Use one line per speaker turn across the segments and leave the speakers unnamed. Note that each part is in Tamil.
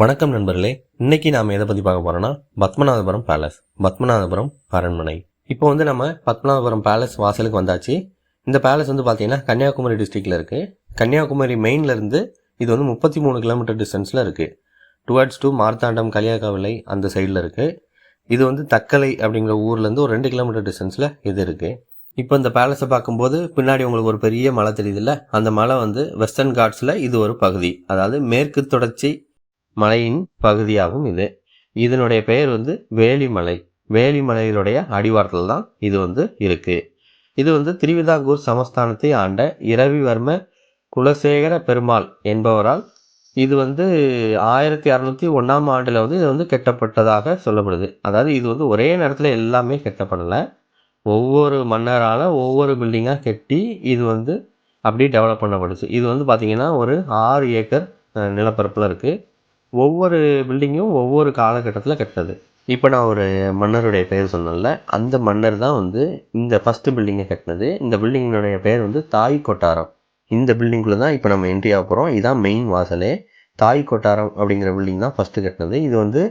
வணக்கம் நண்பர்களே இன்னைக்கு நாம் எதை பற்றி பார்க்க போகிறோம்னா பத்மநாதபுரம் பேலஸ் பத்மநாதபுரம் அரண்மனை. இப்போ வந்து நம்ம பத்மநாதபுரம் பேலஸ் வாசலுக்கு வந்தாச்சு. இந்த பேலஸ் வந்து பார்த்தீங்கன்னா கன்னியாகுமரி டிஸ்ட்ரிக்டில் இருக்குது கன்னியாகுமரி மெயின்லேருந்து இது வந்து முப்பத்தி மூணு கிலோமீட்டர் டிஸ்டன்ஸில் இருக்குது டுவர்ட்ஸ் டு மார்த்தாண்டம் கலியாகாவிலை அந்த சைடில் இருக்குது இது வந்து தக்கலை அப்படிங்கிற ஊர்லேருந்து ஒரு ரெண்டு கிலோமீட்டர் டிஸ்டன்ஸில் இது இருக்குது இப்போ இந்த பேலஸை பார்க்கும்போது பின்னாடி உங்களுக்கு ஒரு பெரிய மலை தெரியுதுல்ல? அந்த மலை வந்து வெஸ்டர்ன் காட்ஸில் இது ஒரு பகுதி. அதாவது மேற்கு தொடர்ச்சி மலையின் பகுதியாகும் இது. இதனுடைய பெயர் வந்து வேலிமலை. வேலிமலையினுடைய அடிவாரத்தில் தான் இது வந்து இருக்குது இது வந்து திருவிதாங்கூர் சமஸ்தானத்தை ஆண்ட இரவிவர்ம குலசேகர பெருமாள் என்பவரால் இது வந்து ஆயிரத்தி அறநூற்றி ஒன்றாம் ஆண்டில் வந்து இது வந்து கட்டப்பட்டதாக சொல்லப்படுது. அதாவது இது வந்து ஒரே நேரத்தில் எல்லாமே கட்டப்படலை. ஒவ்வொரு மன்னரால் ஒவ்வொரு பில்டிங்காக கட்டி இது வந்து அப்படியே டெவலப் பண்ணப்படுச்சு இது வந்து பார்த்திங்கன்னா ஒரு ஆறு ஏக்கர் நிலப்பரப்பில் இருக்குது ஒவ்வொரு பில்டிங்கும் ஒவ்வொரு காலகட்டத்தில் கட்டினது. இப்போ நான் ஒரு மன்னருடைய பெயர் சொன்னேன்ல அந்த மன்னர் தான் வந்து இந்த ஃபஸ்ட்டு பில்டிங்கை கட்டினது. இந்த பில்டிங்கினுடைய பெயர் வந்து தாய் கொட்டாரம். இந்த பில்டிங்குள்ளே தான் இப்போ நம்ம என்ட்ரி ஆக போகிறோம் இதுதான் மெயின் வாசலே. தாய் கொட்டாரம் அப்படிங்கிற பில்டிங் தான் ஃபஸ்ட்டு கட்டினது. இது வந்து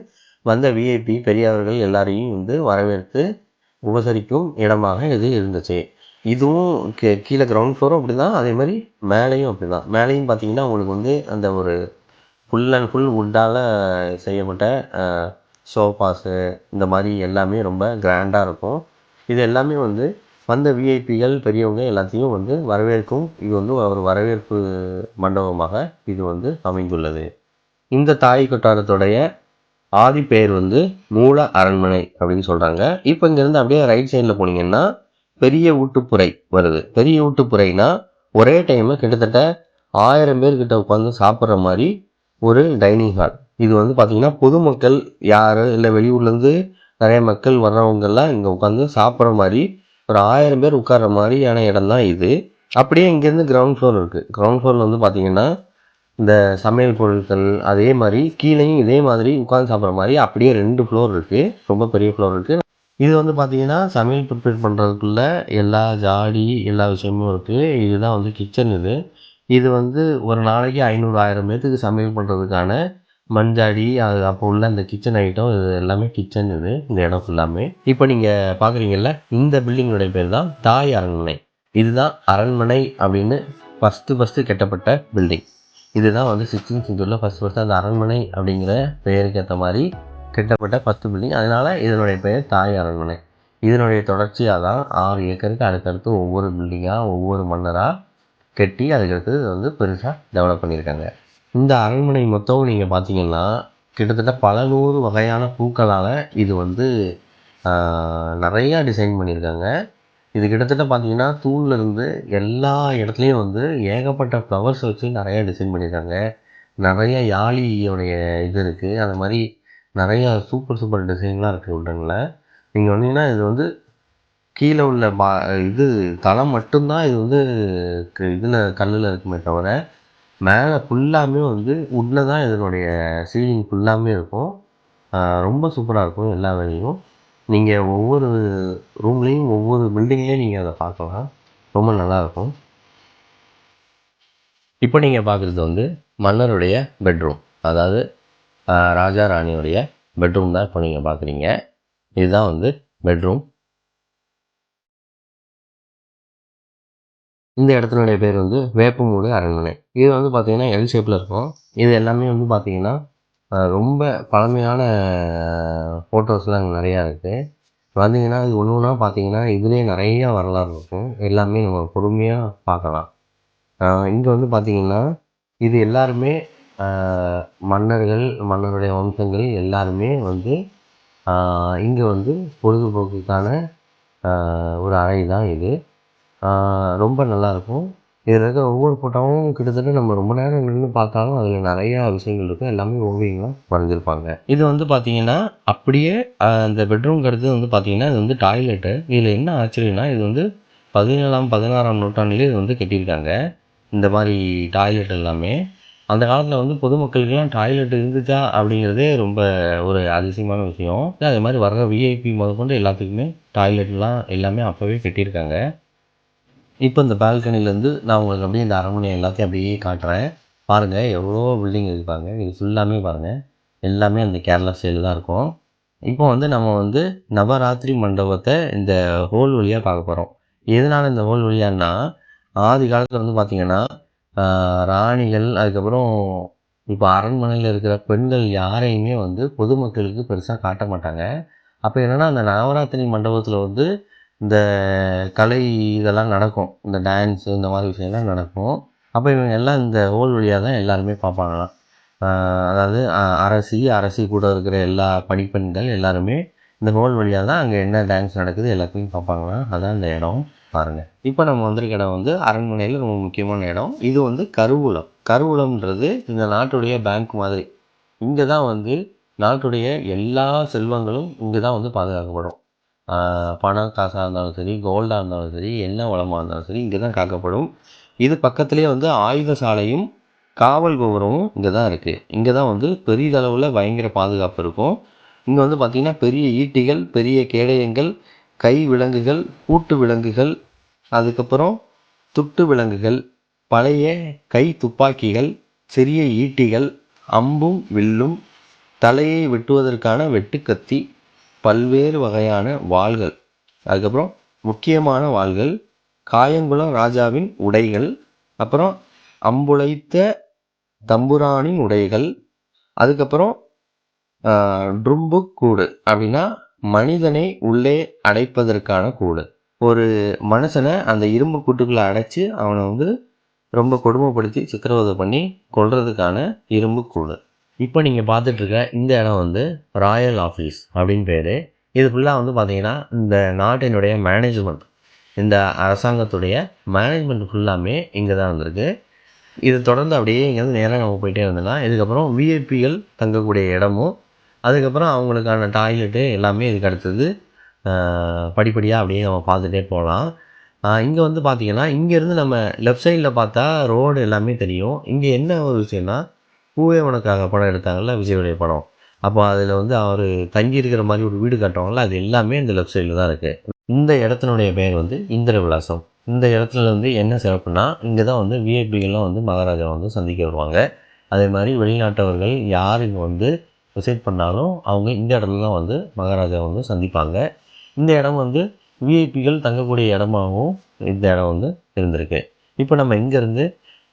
வந்த விஐபி பெரியவர்கள் எல்லாரையும் வந்து வரவேற்று உபசரிக்கும் இடமாக இது இருந்துச்சு. இதுவும் கீ கீழே கிரவுண்ட் ஃப்ளோரும் அப்படி தான் அதே மாதிரி மேலேயும் அப்படி தான் மேலேயும் பார்த்தீங்கன்னா உங்களுக்கு வந்து அந்த ஒரு ஃபுல் அண்ட் ஃபுல் வுட்டால் செய்யப்பட்ட சோஃபாஸு இந்த மாதிரி எல்லாமே ரொம்ப கிராண்டாக இருக்கும். இது எல்லாமே வந்து வந்த விஐபிகள் பெரியவங்க எல்லாத்தையும் வந்து வரவேற்கும். இது வந்து ஒரு வரவேற்பு மண்டபமாக இது வந்து அமைந்துள்ளது. இந்த தாய் கொட்டாரத்துடைய ஆதி பெயர் வந்து மூல அரண்மனை அப்படின்னு சொல்கிறாங்க இப்போ இங்கேருந்து அப்படியே ரைட் சைடில் போனீங்கன்னா பெரிய ஊட்டுப்புறை வருது. பெரிய ஊட்டுப்புறைனா ஒரே டைமில் கிட்டத்தட்ட ஆயிரம் பேர்கிட்ட உட்காந்து சாப்பிட்ற மாதிரி ஒரு டைனிங் ஹால் இது வந்து பார்த்திங்கன்னா பொதுமக்கள் யார்? இல்லை வெளியூர்லேருந்து நிறைய மக்கள் வர்றவங்கெல்லாம் இங்கே உட்காந்து சாப்பிட்ற மாதிரி ஒரு ஆயிரம் பேர் உட்கார்ற மாதிரியான இடம் தான் இது. அப்படியே இங்கேருந்து கிரவுண்ட் ஃப்ளோர் இருக்குது கிரவுண்ட் ஃப்ளோரில் வந்து பார்த்திங்கன்னா இந்த சமையல் பொருட்கள் அதே மாதிரி கீழேயும் இதே மாதிரி உட்காந்து சாப்பிட்ற மாதிரி அப்படியே ரெண்டு ஃப்ளோர் இருக்குது ரொம்ப பெரிய ஃப்ளோர் இருக்குது இது வந்து பார்த்தீங்கன்னா சமையல் ப்ரிப்பேர் பண்ணுறதுக்குள்ள எல்லா ஜாடி எல்லா விஷயமும் இருக்குது இதுதான் வந்து கிச்சன் இது. இது வந்து ஒரு நாளைக்கு ஐநூறு ஆயிரம் பேர்த்துக்கு சமையல் பண்ணுறதுக்கான மண்ஜாடி அது அப்போ உள்ள அந்த கிச்சன் ஐட்டம் இது எல்லாமே கிச்சன் இது இந்த இடம் ஃபுல்லாமே இப்போ நீங்கள் பார்க்குறீங்கல்ல இந்த பில்டிங்கோடைய பேர் தான் தாய் அரண்மனை. இதுதான் அரண்மனை அப்படின்னு ஃபஸ்ட்டு ஃபஸ்ட்டு கட்டப்பட்ட பில்டிங் இதுதான் வந்து சிக்ஸ்டீன் செஞ்சுரியில் ஃபஸ்ட் ஃபஸ்ட்டு அந்த அரண்மனை அப்படிங்கிற பெயருக்கு ஏற்ற மாதிரி கட்டப்பட்ட ஃபஸ்ட்டு பில்டிங் அதனால் இதனுடைய பெயர் தாய் அரண்மனை. இதனுடைய தொடர்ச்சியாக தான் ஆறு ஏக்கருக்கு அடுத்தடுத்து ஒவ்வொரு பில்டிங்காக ஒவ்வொரு மன்னராக கட்டி அதுக்கடுத்து வந்து பெருசாக டெவலப் பண்ணியிருக்காங்க. இந்த அரண்மனை மொத்தம் நீங்கள் பார்த்தீங்கன்னா கிட்டத்தட்ட பல நூறு வகையான பூக்களால் இது வந்து நிறையா டிசைன் பண்ணியிருக்காங்க. இது கிட்டத்தட்ட பார்த்தீங்கன்னா தூண்ல இருந்து எல்லா இடத்துலையும் வந்து ஏகப்பட்ட ஃப்ளவர்ஸ் வச்சு நிறையா டிசைன் பண்ணியிருக்காங்க. நிறைய யாழியோடைய இது இருக்குது அந்த மாதிரி நிறையா சூப்பர் சூப்பர் டிசைன்லாம் இருக்குது உள்ளங்களில் நீங்கள் வந்தீங்கன்னா இது வந்து கீழே உள்ள பா இது தளம் மட்டும்தான் இது வந்து இதில் கல்லில் இருக்குமே தவிர மேலே ஃபுல்லாமே வந்து உள்ளே தான் இதனுடைய சீலிங் ஃபுல்லாமே இருக்கும். ரொம்ப சூப்பராக இருக்கும் எல்லா வேலையும். நீங்கள் ஒவ்வொரு ரூம்லேயும் ஒவ்வொரு பில்டிங்லேயும் நீங்கள் அதை பார்க்கலாம். ரொம்ப நல்லாயிருக்கும். இப்போ நீங்கள் பார்க்குறது வந்து மன்னருடைய பெட்ரூம் அதாவது ராஜா ராணியுடைய பெட்ரூம் தான் இப்போ நீங்கள் பார்க்குறீங்க. இதுதான் வந்து பெட்ரூம் இந்த இடத்தினுடைய பேர் வந்து வேப்பமூடு அரண்மனை. இது வந்து பார்த்திங்கன்னா எல் ஷேப்பில் இருக்கும். இது எல்லாமே வந்து பார்த்திங்கன்னா ரொம்ப பழமையான ஃபோட்டோஸ்லாம் அங்கே நிறையா இருக்குது வந்தீங்கன்னா இது ஒன்று ஒன்றா பார்த்தீங்கன்னா இதுலேயே நிறையா வரலாறு இருக்கும். எல்லாமே நம்ம பொறுமையாக பார்க்கலாம். இங்கே வந்து பார்த்திங்கன்னா இது எல்லாருமே மன்னர்கள் மன்னருடைய வம்சங்கள் எல்லாருமே வந்து இங்கே வந்து பொழுதுபோக்குக்கான ஒரு அறை தான் இது. ரொம்ப நல்லாயிருக்கும். இதில் இருக்க ஒவ்வொரு ஃபோட்டோவும் கிட்டத்தட்ட நம்ம ரொம்ப நேரம் நின்று பார்த்தாலும் அதில் நிறையா விஷயங்கள் இருக்கும் எல்லாமே ஓவியங்களாக வரைஞ்சிருப்பாங்க. இது வந்து பார்த்தீங்கன்னா அப்படியே அந்த பெட்ரூம்க்கு அடுத்தது வந்து பார்த்தீங்கன்னா இது வந்து டாய்லெட்டு. இதில் என்ன ஆச்சரியம்னா இது வந்து பதினேழாம் பதினாறாம் நூற்றாண்டுலேயே இது வந்து கட்டியிருக்காங்க. இந்த மாதிரி டாய்லெட் எல்லாமே. அந்த காலத்தில் வந்து பொதுமக்களுக்கெல்லாம் டாய்லெட் இருந்துச்சா அப்படிங்கிறதே ரொம்ப ஒரு அதிசயமான விஷயம். அதே மாதிரி வர்ற விஐபி முதற்கொண்டு எல்லாத்துக்குமே டாய்லெட்லாம் எல்லாமே அப்போவே கட்டியிருக்காங்க. இப்போ இந்த பால்கனிலேருந்து நான் உங்களுக்கு அப்படியே இந்த அரண்மனை எல்லாத்தையும் அப்படியே காட்டுறேன். பாருங்கள் எவ்வளோ பில்டிங் இருக்குது பாருங்கள் இது ஃபுல்லாமே பாருங்கள் எல்லாமே அந்த கேரளா ஸ்டைல் தான் இருக்கும். இப்போ வந்து நம்ம வந்து நவராத்திரி மண்டபத்தை இந்த ஹோல் வழியாக பார்க்க போகிறோம் எதனால் இந்த ஹோல் வழியான்னா ஆதி காலத்தில் வந்து பார்த்திங்கன்னா ராணிகள் அதுக்கப்புறம் இப்போ அரண்மனையில் இருக்கிற பெண்கள் யாரையுமே வந்து பொதுமக்களுக்கு பெருசாக காட்ட மாட்டாங்க. அப்போ என்னென்னா அந்த நவராத்திரி மண்டபத்தில் வந்து இந்த கலை இதெல்லாம் நடக்கும். இந்த டான்ஸு இந்த மாதிரி விஷயம்லாம் நடக்கும். அப்போ இவங்க எல்லாம் இந்த ஹோல் வழியாக தான் எல்லாருமே பார்ப்பாங்களாம். அதாவது அ- அரசி அரசி கூட இருக்கிற எல்லா பணிப்பெண்கள் எல்லாருமே இந்த ஹோல் வழியாக தான் அங்கே என்ன டான்ஸ் நடக்குது எல்லாத்தையும் பார்ப்பாங்களாம். அதான் இந்த இடம். பாருங்கள் இப்போ நம்ம வந்திருக்க இடம் வந்து அரண்மனையில் ரொம்ப முக்கியமான இடம். இது வந்து கருவூலம். கருவூலம்ன்றது இந்த நாட்டுடைய பேங்க் மாதிரி. இங்கே தான் வந்து நாட்டுடைய எல்லா செல்வங்களும் இங்கே தான் வந்து பாதுகாக்கப்படும். பணம் காசாக இருந்தாலும் சரி கோல்டாக இருந்தாலும் சரி என்ன வளமாக இருந்தாலும் சரி இங்கே தான் காக்கப்படும். இது பக்கத்துலேயே வந்து ஆயுத சாலையும் காவல் கோபுரமும் இங்கே தான் இருக்குது இங்கே தான் வந்து பெரிதளவில் பயங்கர பாதுகாப்பு இருக்கும். இங்கே வந்து பார்த்திங்கன்னா பெரிய ஈட்டிகள் பெரிய கேடயங்கள் கை விலங்குகள் கூட்டு விலங்குகள் அதுக்கப்புறம் துட்டு விலங்குகள் பழைய கை துப்பாக்கிகள் சிறிய ஈட்டிகள் அம்பும் வில்லும் தலையை வெட்டுவதற்கான வெட்டுக்கத்தி பல்வேறு வகையான வாள்கள். அதுக்கப்புறம் முக்கியமான வாள்கள் காயங்குளம் ராஜாவின் உடைகள் அப்புறம் அம்புளைத்த தம்புரானின் உடைகள் அதுக்கப்புறம் ட்ரும்பு கூடு அப்படின்னா மனிதனை உள்ளே அடைப்பதற்கான கூடு. ஒரு மனுஷனை அந்த இரும்பு கூட்டுக்குள்ளே அடைச்சி அவனை வந்து ரொம்ப கொடுமைப்படுத்தி சித்திரவதை பண்ணி கொல்றதுக்கான இரும்பு கூடு. இப்போ நீங்கள் பார்த்துட்ருக்க இந்த இடம் வந்து ராயல் ஆஃபீஸ் அப்படின்னு பேர். இது ஃபுல்லாக வந்து பார்த்திங்கன்னா இந்த நாட்டினுடைய மேனேஜ்மெண்ட் இந்த அரசாங்கத்துடைய மேனேஜ்மெண்ட் ஃபுல்லாமே இங்கே தான் வந்திருக்கு. இது தொடர்ந்து அப்படியே இங்கேருந்து நேராக நம்ம போயிட்டே இருந்தோம்னா இதுக்கப்புறம் விஐபிகள் தங்கக்கூடிய இடமும் அதுக்கப்புறம் அவங்களுக்கான டாய்லெட்டு எல்லாமே இதுக்கு அடுத்தது படிப்படியாக அப்படியே நம்ம பார்த்துட்டே போகலாம். இங்கே வந்து பார்த்தீங்கன்னா இங்கேருந்து நம்ம லெஃப்ட் சைடில் பார்த்தா ரோடு எல்லாமே தெரியும். இங்கே என்ன ஒரு விஷயம்னா பூவே உனக்காக படம் எடுத்தாங்கல்ல விஜயுடைய படம். அப்போ அதில் வந்து அவர் தங்கி இருக்கிற மாதிரி ஒரு வீடு கட்டுவாங்கல்ல அது எல்லாமே இந்த லெஃப்ட் சைடில் தான் இருக்குது இந்த இடத்தினுடைய பெயர் வந்து இந்திர விலாசம் இந்த இடத்துல வந்து என்ன சிறப்புனா இங்கே தான் வந்து விஐபிகள்லாம் வந்து மகாராஜா வந்து சந்திக்க வருவாங்க. அதே மாதிரி வெளிநாட்டவர்கள் யார் இங்கே வந்து விசிட் பண்ணாலும் அவங்க இந்த இடத்துல தான் வந்து மகாராஜா வந்து சந்திப்பாங்க. இந்த இடம் வந்து விஐபிகள் தங்கக்கூடிய இடமாகவும் இந்த இடம் வந்து இருந்திருக்கு. இப்போ நம்ம இங்கேருந்து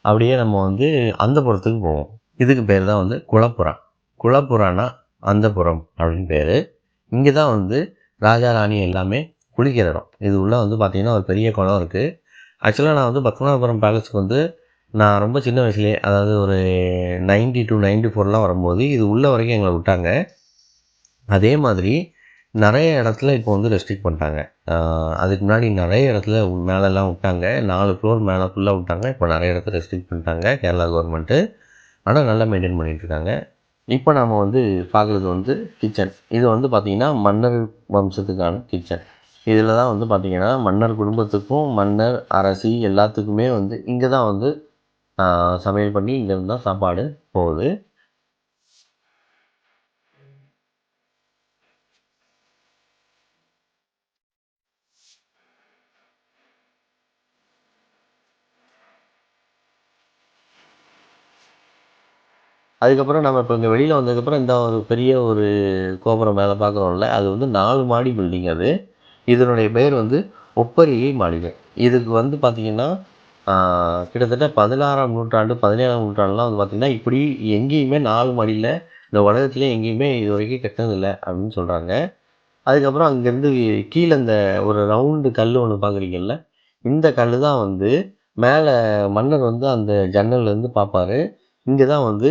அப்படியே நம்ம வந்து அந்த புறத்துக்கு போவோம். இதுக்கு பேர் தான் வந்து குளப்புறம் குளப்புறானா அந்தபுரம் அப்படின்னு பேர். இங்கே தான் வந்து ராஜா ராணி எல்லாமே குளிக்கிற இடம். இது உள்ளே வந்து பார்த்திங்கன்னா ஒரு பெரிய குளம் இருக்குது ஆக்சுவலாக நான் வந்து பத்மநாபபுரம் பேலஸ்க்கு வந்து நான் ரொம்ப சின்ன வயசுலேயே அதாவது ஒரு நைன்டி டு நைன்டி ஃபோர்லாம் வரும்போது இது உள்ள வரைக்கும் எங்களை விட்டாங்க. அதே மாதிரி நிறைய இடத்துல இப்போ வந்து ரெஸ்ட்ரிக்ட் பண்ணிட்டாங்க. அதுக்கு முன்னாடி நிறைய இடத்துல மேலெல்லாம் விட்டாங்க. நாலு ஃப்ளோர் மேலே ஃபுல்லாக விட்டாங்க. இப்போ நிறைய இடத்துல ரெஸ்ட்ரிக்ட் பண்ணிட்டாங்க. கேரளா கவர்மெண்ட்டு ஆனால் நல்லா மெயின்டைன் பண்ணிகிட்ருக்காங்க இப்போ நாம் வந்து பார்க்குறது வந்து கிச்சன் இது வந்து பார்த்திங்கன்னா மன்னர் வம்சத்துக்கான கிச்சன் இதில் தான் வந்து பார்த்திங்கன்னா மன்னர் குடும்பத்துக்கும் மன்னர் அரசி எல்லாத்துக்குமே வந்து இங்கே தான் வந்து சமையல் பண்ணி இங்கேருந்து தான் சாப்பாடு போகுது. அதுக்கப்புறம் நம்ம இப்போ இங்கே வெளியில் வந்ததுக்கப்புறம் இந்த ஒரு பெரிய ஒரு கோபுரம் மேலே பார்க்குறோம்ல அது வந்து நாலு மாடி பில்டிங் அது. இதனுடைய பெயர் வந்து ஒப்பரிகை மாளிகை இதுக்கு வந்து பார்த்திங்கன்னா கிட்டத்தட்ட பதினாறாம் நூற்றாண்டு பதினேழாம் நூற்றாண்டுலாம் வந்து பார்த்திங்கன்னா இப்படி எங்கேயுமே நாலு மாடியில் இந்த உலகத்துலேயே எங்கேயுமே இது வரைக்கும் கட்டினதில்லை அப்படின்னு சொல்கிறாங்க அதுக்கப்புறம் அங்கேருந்து கீழே இந்த ஒரு ரவுண்டு கல் ஒன்று பார்க்குறீங்கல்ல இந்த கல் தான் வந்து மேலே மன்னர் வந்து அந்த ஜன்னல்லேருந்து பார்ப்பாரு. இங்கே தான் வந்து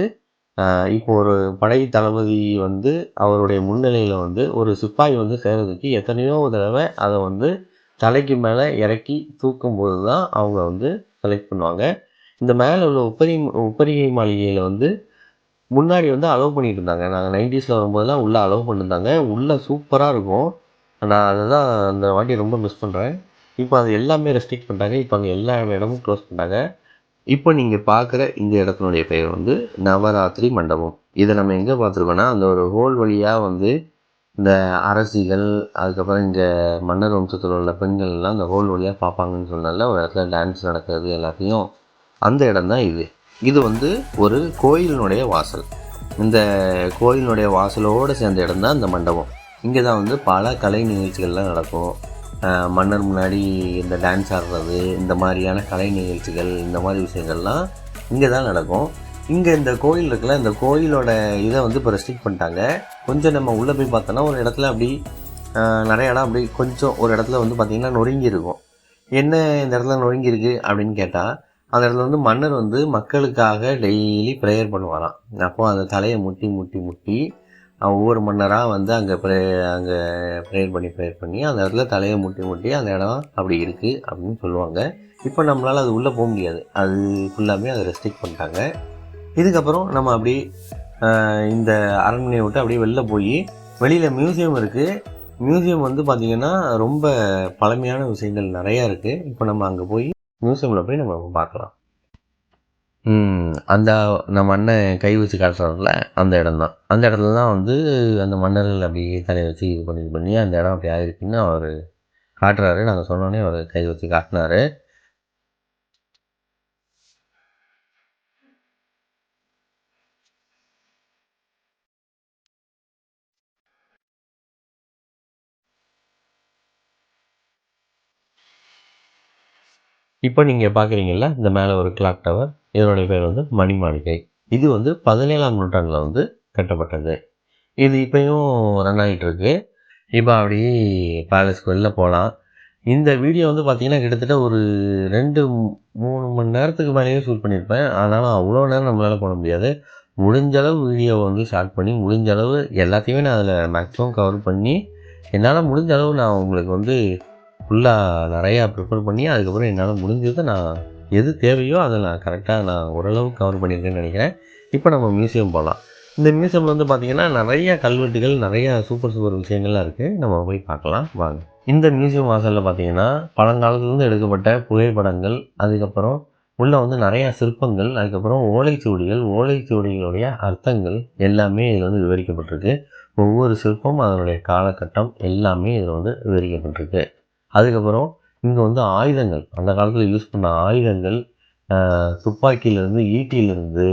இப்போ ஒரு படை தளபதி வந்து அவருடைய முன்னிலையில் வந்து ஒரு சிப்பாய் வந்து சேர்றதுக்கு எத்தனையோ தடவை அதை வந்து தலைக்கு மேலே இறக்கி தூக்கும்போது தான் அவங்க வந்து செலக்ட் பண்ணுவாங்க. இந்த மேலே உள்ள உப்பரி உப்பரிகை மாளிகையில் வந்து முன்னாடி வந்து அலோவ் பண்ணிட்டு இருந்தாங்க. நாங்கள் நைன்டிஸில் வரும்போதெல்லாம் உள்ளே அலோவ் பண்ணியிருந்தாங்க உள்ளே சூப்பராக இருக்கும். நான் அதை தான் அந்த வாட்டி ரொம்ப மிஸ் பண்ணுறேன் இப்போ அது எல்லாமே ரெஸ்ட்ரிக்ட் பண்ணிட்டாங்க. இப்போ அங்கே எல்லா இடமும் க்ளோஸ் பண்ணிட்டாங்க. இப்போ நீங்கள் பார்க்குற இந்த இடத்தினுடைய பெயர் வந்து நவராத்திரி மண்டபம். இதை நம்ம எங்கே பார்த்துருக்கோன்னா அந்த ஒரு ஹோல் வழியாக வந்து இந்த அரசிகள் அதுக்கப்புறம் இங்கே மன்னர் வம்சத்தில் உள்ள பெண்கள் எல்லாம் ஹோல் வழியாக பார்ப்பாங்கன்னு சொன்னால ஒரு இடத்துல டான்ஸ் நடக்கிறது எல்லாத்தையும் அந்த இடம் தான் இது. இது வந்து ஒரு கோயிலினுடைய வாசல். இந்த கோயிலினுடைய வாசலோடு சேர்ந்த இடம் தான் இந்த மண்டபம். இங்கே தான் வந்து பல கலை நிகழ்ச்சிகள்லாம் நடக்கும். மன்னர் முன்னாடி இந்த டான்ஸ் ஆடுறது இந்த மாதிரியான கலை நிகழ்ச்சிகள் இந்த மாதிரி விஷயங்கள்லாம் இங்கே தான் நடக்கும். இங்கே இந்த கோயில் இருக்குல்ல இந்த கோயிலோட இதை வந்து இப்போ ரெஸ்ட்ரிக்ட் பண்ணிட்டாங்க. கொஞ்சம் நம்ம உள்ளே போய் பார்த்தோன்னா ஒரு இடத்துல அப்படி நிறைய இடம் அப்படி கொஞ்சம் ஒரு இடத்துல வந்து பார்த்திங்கன்னா நொறுங்கி இருக்கும். என்ன இந்த இடத்துல நொறுங்கிருக்கு அப்படின்னு கேட்டால் அந்த இடத்துல வந்து மன்னர் வந்து மக்களுக்காக டெய்லி ப்ரேயர் பண்ணுவாராம். அப்போது அந்த தலையை முட்டி முட்டி முட்டி ஒவ்வொரு மன்னராக வந்து அங்கே ப்ரே அங்கே ப்ரேயர் பண்ணி ப்ரேயர் பண்ணி அந்த இடத்துல தலையை முட்டி முட்டி அந்த இடம் அப்படி இருக்குது அப்படின்னு சொல்லுவாங்க. இப்போ நம்மளால் அது உள்ளே போக முடியாது. அது ஃபுல்லாமே அதை ரெஸ்ட்ரிக்ட் பண்ணிட்டாங்க. இதுக்கப்புறம் நம்ம அப்படி இந்த அரண்மனையை விட்டு அப்படியே வெளில போய் வெளியில் மியூசியம் இருக்குது மியூசியம் வந்து பார்த்திங்கன்னா ரொம்ப பழமையான விஷயங்கள் நிறையா இருக்குது இப்போ நம்ம அங்கே போய் மியூசியமில் போய் நம்ம பார்க்கலாம். அந்த நம்ம அண்ணன் கை வச்சு காட்டுறாருல அந்த இடம் தான் அந்த இடத்துல தான் வந்து அந்த மன்னர்கள் அப்படியே தலையை வச்சு இது பண்ணி இது பண்ணி அந்த இடம் அப்படி ஆகிருக்குன்னு அவர் காட்டுறாரு. நாங்கள் சொன்னோடனே அவர் கை வச்சு காட்டினாரு. இப்போ நீங்கள் பார்க்குறீங்கல்ல இந்த மேலே ஒரு கிளாக் டவர் இதனுடைய பேர் வந்து மணி மாளிகை இது வந்து பதினேழாம் நூற்றாண்டில் வந்து கட்டப்பட்டது. இது இப்போயும் ரன் ஆகிட்டு இருக்கு இப்போ அப்படியே பேலஸ்க்கு வெளில போகலாம் இந்த வீடியோ வந்து பார்த்திங்கன்னா கிட்டத்தட்ட ஒரு ரெண்டு மூணு மணி நேரத்துக்கு மேலேயே ஷூட் பண்ணியிருப்பேன். ஆனாலும் அவ்வளோ நேரம் நம்மளால் போட முடியாது. முடிஞ்சளவு வீடியோ வீடியோவை வந்து ஷார்ட் பண்ணி முடிஞ்சளவு எல்லாத்தையுமே நான் அதில் மேக்ஸிமம் கவர் பண்ணி என்னால் முடிஞ்ச அளவு நான் உங்களுக்கு வந்து ஃபுல்லாக நிறையா ப்ரிப்பேர் பண்ணி அதுக்கப்புறம் என்னால் முடிஞ்சதை நான் எது தேவையோ அதை நான் கரெக்டாக நான் ஓரளவு கவர் பண்ணியிருக்கேன்னு நினைக்கிறேன். இப்போ நம்ம மியூசியம் போகலாம் இந்த மியூசியமில் வந்து பார்த்திங்கன்னா நிறைய கல்வெட்டுகள் நிறைய சூப்பர் சூப்பர் விஷயங்கள்லாம் இருக்குது நம்ம போய் பார்க்கலாம். வாங்க. இந்த மியூசியம் வாசலில் பார்த்தீங்கன்னா பழங்காலத்துலேருந்து எடுக்கப்பட்ட புகைப்படங்கள் அதுக்கப்புறம் உள்ளே வந்து நிறையா சிற்பங்கள் அதுக்கப்புறம் ஓலைச்சுவடிகள் ஓலைச்சுவடிகளுடைய அர்த்தங்கள் எல்லாமே இதில் வந்து விவரிக்கப்பட்டிருக்கு. ஒவ்வொரு சிற்பம் அதனுடைய காலகட்டம் எல்லாமே இதில் வந்து விவரிக்கப்பட்டிருக்கு. அதுக்கப்புறம் இங்கே வந்து ஆயுதங்கள். அந்த காலத்தில் யூஸ் பண்ண ஆயுதங்கள் துப்பாக்கியிலேருந்து ஈட்டியிலேருந்து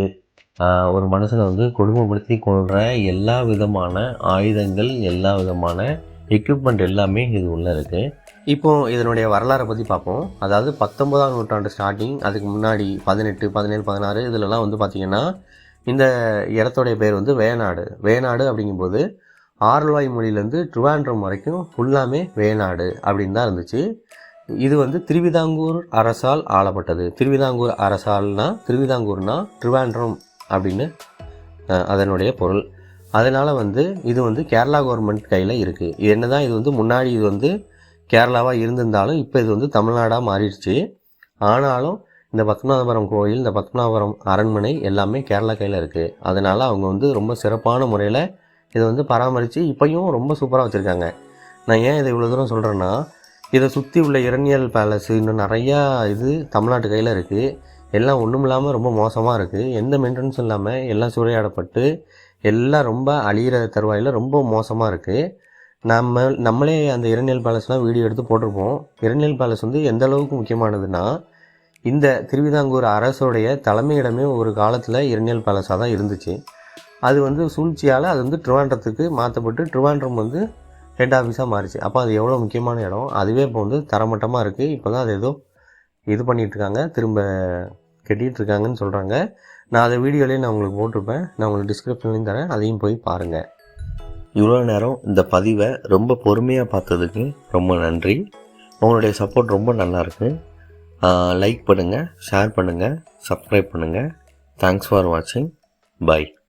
ஒரு மனுஷனை வந்து கொடுமைப்படுத்தி கொள்கிற எல்லா விதமான ஆயுதங்கள் எல்லா விதமான எக்யூப்மெண்ட் எல்லாமே இது உள்ளே இருக்குது இப்போ இதனுடைய வரலாறை பற்றி பார்ப்போம். அதாவது பத்தொன்பதாம் நூற்றாண்டு ஸ்டார்டிங் அதுக்கு முன்னாடி பதினெட்டு பதினேழு பதினாறு இதிலலாம் வந்து பார்த்திங்கன்னா இந்த இடத்துடைய பேர் வந்து வேநாடு வேநாடு அப்படிங்கும்போது ஆரல்வாய் மொழியிலேருந்து ட்ரிவாண்ட்ரம் வரைக்கும் ஃபுல்லாமே வேநாடு அப்படின்னு தான் இருந்துச்சு. இது வந்து திருவிதாங்கூர் அரசால் ஆளப்பட்டது. திருவிதாங்கூர் அரசால்னா திருவிதாங்கூர்னா ட்ரிவாண்ட்ரம் அப்படின்னு அதனுடைய பொருள். அதனால் வந்து இது வந்து கேரளா கவர்மெண்ட் கையில் இருக்குது இது என்ன தான் இது வந்து முன்னாடி இது வந்து கேரளாவாக இருந்திருந்தாலும் இப்போ இது வந்து தமிழ்நாடாக மாறிடுச்சு. ஆனாலும் இந்த பத்மநாபபுரம் கோயில் இந்த பத்மநாபபுரம் அரண்மனை எல்லாமே கேரளா கையில் இருக்குது அதனால் அவங்க வந்து ரொம்ப சிறப்பான முறையில் இதை வந்து பராமரித்து இப்போயும் ரொம்ப சூப்பராக வச்சுருக்காங்க. நான் ஏன் இதை இவ்வளோ தூரம் சொல்கிறேன்னா இதை சுற்றி உள்ள இரணியல் பேலஸ் இன்னும் நிறையா இது தமிழ்நாட்டு கையில் இருக்குது எல்லாம் ஒன்றும் இல்லாமல் ரொம்ப மோசமாக இருக்குது எந்த மெயின்டெனன்ஸும் இல்லாமல் எல்லாம் சூறையாடப்பட்டு எல்லாம் ரொம்ப அழியிற தருவாயில் ரொம்ப மோசமாக இருக்குது நம்ம நம்மளே அந்த இரணியல் பேலஸ்லாம் வீடியோ எடுத்து போட்டிருப்போம். இரணியல் பேலஸ் வந்து எந்த அளவுக்கு முக்கியமானதுன்னா இந்த திருவிதாங்கூர் அரசோடைய தலைமையிடமே ஒரு காலத்தில் இரணியல் பேலஸாக தான் இருந்துச்சு. அது வந்து சூழ்ச்சியால் அது வந்து ட்ரிவாண்டத்துக்கு மாற்றப்பட்டு ட்ரிவாண்டம் வந்து ஹெட் ஆஃபீஸாக மாறிச்சு. அப்போ அது எவ்வளோ முக்கியமான இடம்? அதுவே இப்போ வந்து தரமட்டமாக இருக்குது இப்போ தான் அது ஏதோ இது பண்ணிகிட்ருக்காங்க திரும்ப கட்டிகிட்டு இருக்காங்கன்னு சொல்கிறாங்க நான் அதை வீடியோலேயே நான் உங்களுக்கு போட்டிருப்பேன். நான் உங்களுக்கு டிஸ்கிரிப்ஷன்லையும் தரேன். அதையும் போய் பாருங்கள் இவ்வளோ நேரம் இந்த பதிவை ரொம்ப பொறுமையாக பார்த்ததுக்கு ரொம்ப நன்றி. உங்களுடைய சப்போர்ட் ரொம்ப நல்லாயிருக்கு லைக் பண்ணுங்கள் ஷேர் பண்ணுங்கள் சப்ஸ்கிரைப் பண்ணுங்கள் தேங்க்ஸ் ஃபார் வாட்சிங் பை